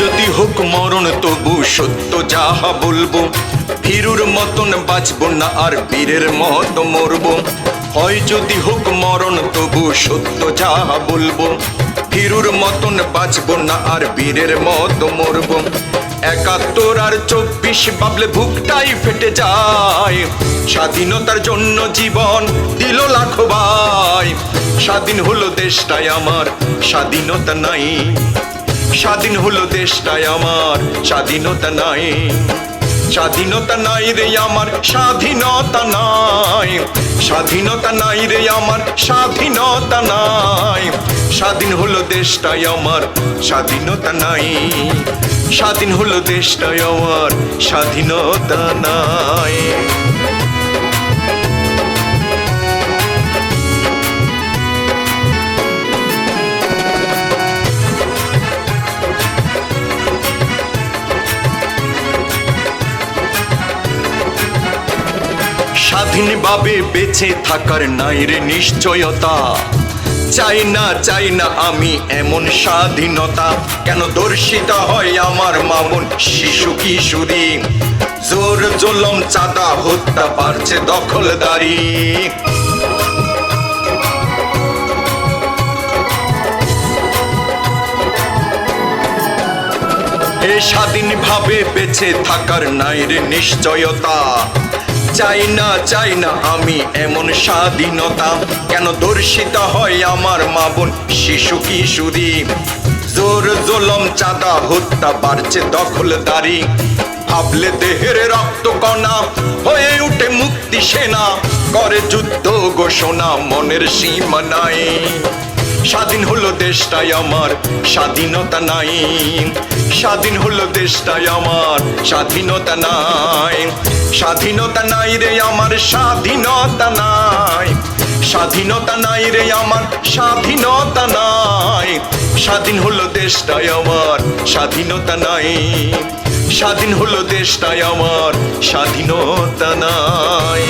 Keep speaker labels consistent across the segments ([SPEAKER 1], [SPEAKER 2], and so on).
[SPEAKER 1] যদি হোক মরণ তবু সত্য যাহা বলব, ফিরুর মতন বাঁচবো না আর বীরের মত মরবো। হয় যদি হোক মরণ তবু সত্য যাহা বলব, ফিরুর মতন বাঁচবো না আর বীরের মত মরবো। একাত্তর আর চব্বিশ বাবলে বুকটাই ফেটে যায়। স্বাধীনতার জন্য জীবন দিল লাখো ভাই। স্বাধীন হলো দেশটাই আমার, স্বাধীনতা নাই। স্বাধীন হলো দেশটাই আমার, স্বাধীনতা নাই। স্বাধীনতা নাই রে আমার, স্বাধীনতা নাই। স্বাধীনতা নাই রে আমার, স্বাধীনতা নাই। স্বাধীন হলো দেশটাই আমার, স্বাধীনতা নাই। স্বাধীন হলো দেশটাই আমার, স্বাধীনতা নাই। স্বাধীনভাবে বেঁচে থাকার নাই রে নিশ্চয়তা। চাই না চাই না আমি এমন স্বাধীনতা, কেন দর্শিত হয় আমার মামুন শিশু কিশোরী। জোর জলম, চাঁদা হত্যা পারছে দখলদারি। এ স্বাধীনভাবে বেঁচে থাকার নাই রে নিশ্চয়তা। চাই না চাই না আমি এমন স্বাধীনতা। কেন দর্শিত হয় আমার মা বোন? শিশু কিশোরী জোর জলম, চাঁদা হত্যা, বাড়ছে দখলদারি। ভাবলে দেহের রক্ত কণা, হয়ে উঠে মুক্তি সেনা। করে যুদ্ধ ঘোষণা, মনের সীমা নাই। স্বাধীন হলো দেশটাই আমার, স্বাধীনতা নাই। স্বাধীন হলো দেশটাই আমার, স্বাধীনতা নাই। স্বাধীনতা নাই রে আমার, স্বাধীনতা নাই। স্বাধীনতা নাই রে আমার, স্বাধীনতা নাই। স্বাধীন হলো দেশটাই আমার, স্বাধীনতা নাই। স্বাধীন হলো দেশটাই আমার, স্বাধীনতা নাই।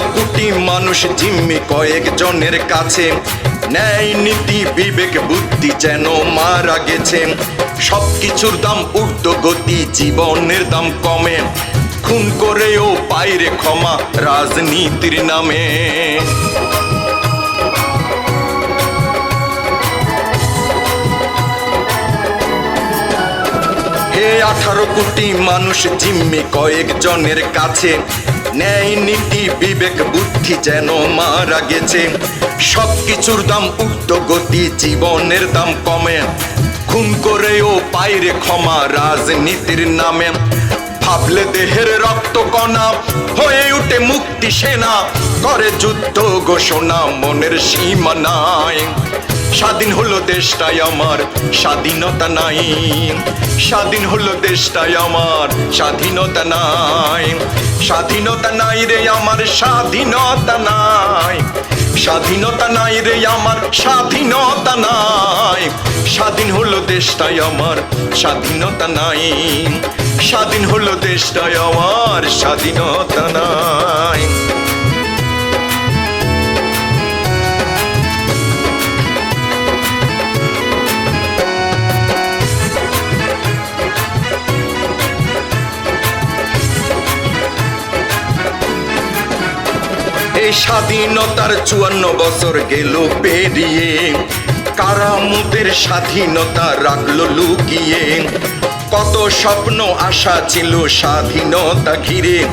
[SPEAKER 1] কোটি মানুষ জিম্মি কয়েকজনের কাছে। ন্যায়, নীতি, বিবেক, বুদ্ধি যেন মারা গেছে। সব কিছুর দাম ঊর্ধ্ব গতি, জীবনের দাম কমে। খুন করেও পাইরে ক্ষমা রাজনীতির নামে। হে আঠারো কোটি মানুষ জিম্মি কয়েকজনের কাছে। ন্যায় নীতি, বিবেক, বুদ্ধি যেন মারা গেছে। সব কিছুর দাম উক্ত গতি, জীবনের দাম কমে। খুন করেও পাইরে ক্ষমা রাজনীতির নামে। ভাবলে দেহের রক্ত কণা, হয়ে উঠে মুক্তি সেনা। করে যুদ্ধ ঘোষণা মনের সীমা নাই স্বাধীন হলো দেশটাই আমার, স্বাধীনতা নাই। স্বাধীন হলো দেশটাই আমার, স্বাধীনতা নাই। স্বাধীনতা নাই রে আমার, স্বাধীনতা নাই। স্বাধীনতা নাই রে আমার, স্বাধীনতা নাই। স্বাধীন হলো দেশটাই আমার, স্বাধীনতা নাই। স্বাধীন হলো দেশটাই আমার, স্বাধীনতা নাই। স্বাধীনতার চুয়ান্ন বছর গেল পেরিয়ে। কারামুদের স্বাধীনতা রাখল লুকিয়ে। কত স্বপ্ন, আশা ছিল স্বাধীনতা ঘিরে।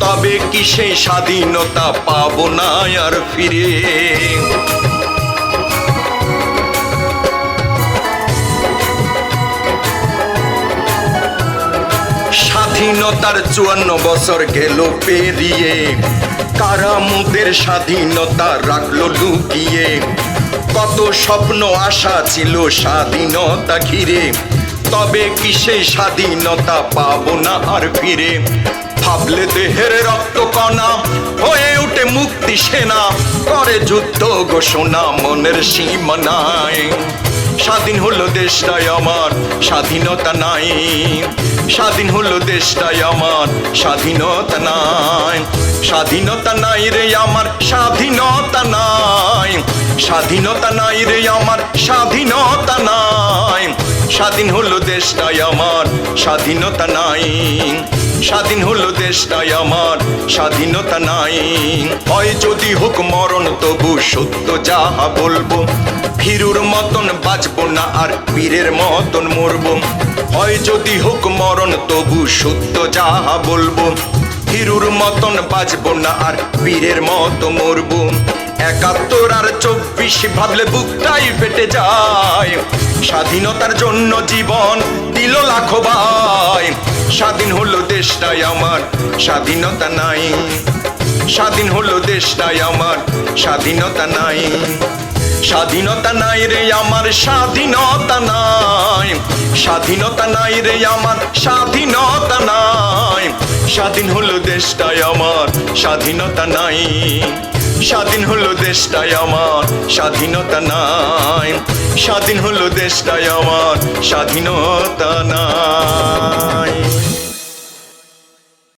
[SPEAKER 1] তবে কি সেই স্বাধীনতা পাবো না আর ফিরে? স্বাধীনতার চুয়ান্ন বছর গেল পেরিয়ে কারামুদের স্বাধীনতা রাখল লুকিয়ে। কত স্বপ্ন, আশা ছিল স্বাধীনতা ঘিরে, তবে কিসে স্বাধীনতা পাবো না আর ফিরে? ভাবলে দেহের রক্ত কণা, হয়ে উঠে মুক্তি সেনা। করে যুদ্ধ ঘোষণা, মনের সীমানায়। স্বাধীন হলো দেশটাই আমার স্বাধীনতা নাই। স্বাধীন হলো দেশটাই আমার স্বাধীনতা নাই। স্বাধীনতা নাই রে আমার স্বাধীনতা নাই। স্বাধীনতা নাই রে আমার স্বাধীনতা নাই। স্বাধীন হলো দেশটাই আমার স্বাধীনতা নাই। স্বাধীন হলো দেশটাই আমার, স্বাধীনতা নাই। হয় যদি হোক মরণ, তবু সত্য যাহা বলব। ফিরুর মতন বাঁচবো না আর পীরের মতন মরবো। হয় যদি হোক মরণ, তবু সত্য যাহা বলব। হিরুর মতন বাঁচবো না আর বীরের মতো মরবো। একাত্তর আর চব্বিশ ভাবলে বুকটাই ফেটে যায়। স্বাধীনতার জন্য জীবন দিল লাখো ভাই। স্বাধীন হলো দেশটাই আমার, স্বাধীনতা নাই। স্বাধীন হলো দেশটাই আমার, স্বাধীনতা নাই। স্বাধীনতা নাই রে আমার, স্বাধীনতা নাই। স্বাধীনতা নাই রে আমার, স্বাধীনতা নাই। স্বাধীন হলো দেশটাই আমার, স্বাধীনতা নাই। স্বাধীন হলো দেশটাই আমার, স্বাধীনতা নাই। স্বাধীন হলো দেশটাই আমার, স্বাধীনতা নাই।